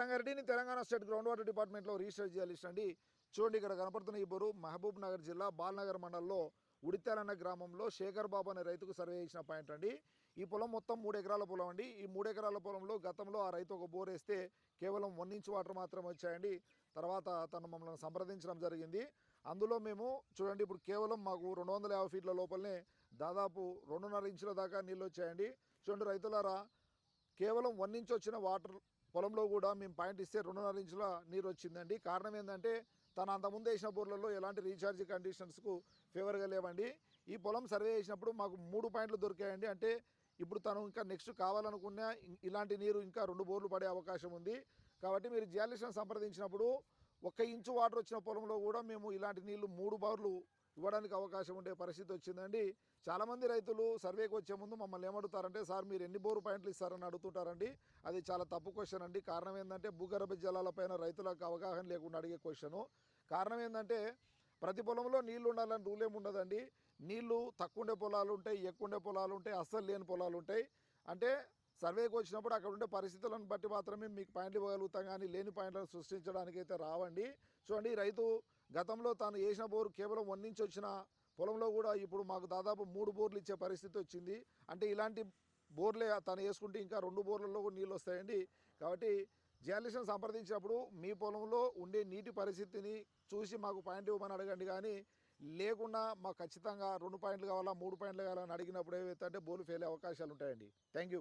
రంగారెడ్డిని Telangana state ground water డిపార్ట్మెంట్లో register చేయాలి అండి. చూడండి ఇక్కడ కనపడుతున్న ఈ బోరు మహబూబ్ నగర్ జిల్లా బాల్నగర్ మండలంలో ఉడితాలన్న గ్రామంలో శేఖర్ బాబు అనే రైతుకు సర్వే చేసిన పాయింట్ అండి. ఈ పొలం మొత్తం మూడు ఎకరాల పొలం అండి. ఈ మూడు ఎకరాల పొలంలో గతంలో ఆ రైతు ఒక బోర్ వేస్తే కేవలం వన్ ఇంచ్ వాటర్ మాత్రమే వచ్చాయండి. తర్వాత తను మమ్మల్ని సంప్రదించడం జరిగింది. అందులో మేము చూడండి ఇప్పుడు కేవలం మాకు రెండు వందల యాభై ఫీట్ల లోపలనే దాదాపు రెండున్నర ఇంచుల దాకా నీళ్ళు వచ్చాయండి. చూడండి రైతులారా కేవలం వన్ ఇంచ్ వచ్చిన వాటర్ పొలంలో కూడా మేము పాయింట్ ఇస్తే రెండున్నర ఇంచుల నీరు వచ్చిందండి. కారణం ఏంటంటే తను అంతకుముందు వేసిన బోర్లలో ఎలాంటి రీఛార్జ్ కండిషన్స్కు ఫేవర్గా లేవండి. ఈ పొలం సర్వే చేసినప్పుడు మాకు మూడు పాయింట్లు దొరికాయండి. అంటే ఇప్పుడు తను ఇంకా నెక్స్ట్ కావాలనుకున్న ఇలాంటి నీరు ఇంకా రెండు బోర్లు పడే అవకాశం ఉంది. కాబట్టి మీరు జియాలిస్ట్ని సంప్రదించినప్పుడు ఒక్క ఇంచు వాటర్ వచ్చిన పొలంలో కూడా మేము ఇలాంటి నీళ్ళు మూడు బోర్లు ఇవ్వడానికి అవకాశం ఉండే పరిస్థితి వచ్చిందండి. చాలామంది రైతులు సర్వేకి వచ్చే ముందు మమ్మల్ని ఏమడుగుతారంటే సార్ మీరు ఎన్ని బోరు పాయింట్లు ఇస్తారని అడుగుతుంటారండి. అది చాలా తప్పు క్వశ్చన్ అండి. కారణం ఏంటంటే భూగర్భ జలాలపైన రైతులకు అవగాహన లేకుండా అడిగే క్వశ్చను. కారణం ఏంటంటే ప్రతి పొలంలో నీళ్ళు ఉండాలని రూల్ ఏమి ఉండదండి. నీళ్ళు తక్కువ ఉండే పొలాలు ఉంటాయి ఎక్కువ ఉండే పొలాలు ఉంటాయి అస్సలు లేని పొలాలు ఉంటాయి. అంటే సర్వేకి వచ్చినప్పుడు అక్కడ ఉండే పరిస్థితులను బట్టి మాత్రమే మీకు పాయింట్లు ఇవ్వగలుగుతాం కానీ లేని పాయింట్లను సృష్టించడానికి అయితే రావండి. చూడండి రైతు గతంలో తాను వేసిన బోరు కేవలం వన్ నుంచి వచ్చిన పొలంలో కూడా ఇప్పుడు మాకు దాదాపు మూడు బోర్లు ఇచ్చే పరిస్థితి వచ్చింది. అంటే ఇలాంటి బోర్లే తను వేసుకుంటే ఇంకా రెండు బోర్లలో కూడా నీళ్ళు వస్తాయండి. కాబట్టి జర్నలిస్ట్ని సంప్రదించినప్పుడు మీ పొలంలో ఉండే నీటి పరిస్థితిని చూసి మాకు పాయింట్ ఇవ్వమని అడగండి. కానీ లేకుండా మాకు ఖచ్చితంగా రెండు పాయింట్లు కావాలా మూడు పాయింట్లు కావాలని అడిగినప్పుడు ఏవైతే అంటే బోర్లు ఫెయిల్ అవకాశాలు ఉంటాయండి. Thank you.